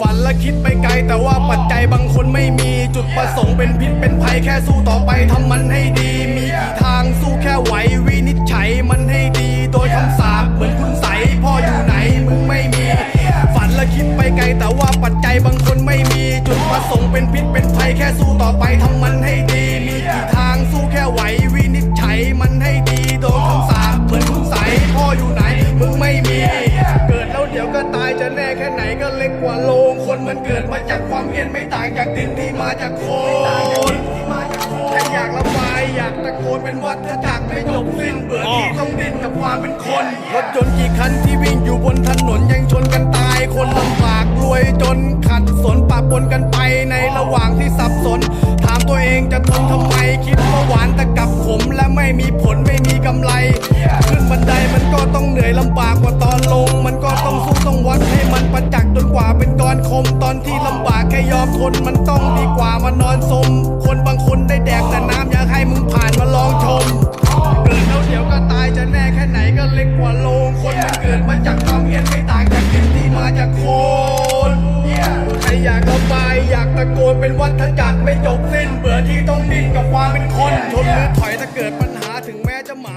ฝันและคิดไปไกลแต่ว่าปัจจัยบางคนไม่มีจุดประสงค์เป็นพิษเป็นภัยแค่สู้ต่อไปทำมันให้ดี มีกี่ทางสู้แค่ไหววินิจฉัยมันให้ดีโดยคำสาปเหมือนคุณใสพ่ออยู่ไหนมึงไม่มี ฝันและคิดไปไกลแต่ว่าปัจจัยบางคนไม่มี จุดประสงค์เป็นพิษเป็นภัยแค่สู้ต่อไปทำมันให้ดี มีกี่ทาง กิดมาจากความเพียรไม่ต่างจากดินที่มาจากโคนแค่อยากระบายอยากตะโกนเป็นวัฏจักรไม่จบสิ้นเบื่อที่ต้องดิ้นกับความเป็นคนรถยนต์กี่คันที่วิ่งอยู่บนถนนยังชนกันตายคนลำบากรวยจนขัดสนปะปนกันไปในระหว่างที่สับสน ถามตัวเองจะทนทำไมคิดว่าหวานแต่กลับขมและไม่มีผลไม่มีกำไร ขึ้นบันไดมันก็ต้องเหนื่อยลำบากกว่าตอนลง มันก็ต้องสู้ต้องวัดให้มันประจักษ์จนกว่าเป็นก้ อนที่ลำบากแค่ยอมทนมันต้องดีกว่ามานอนสม คนบางคนได้แดกแต่น้ำอยากให้มึงผ่านมาลองชม เกิดแล้วเดี๋ยวก็ตายจะแน่แค่ไหนก็เล็กกว่าโลงคนมันเกิดมาจากความเพียรไม่ต่างจากดินที่มาจากโคนใครอยากระบายอยากตะโกนเป็นวัฏจักรไม่จบสิ้นเบื่อที่ต้องดิ้นกับความเป็นคนชนหรือถอยถ้าเกิดปัญหาถึงแม่จะหมา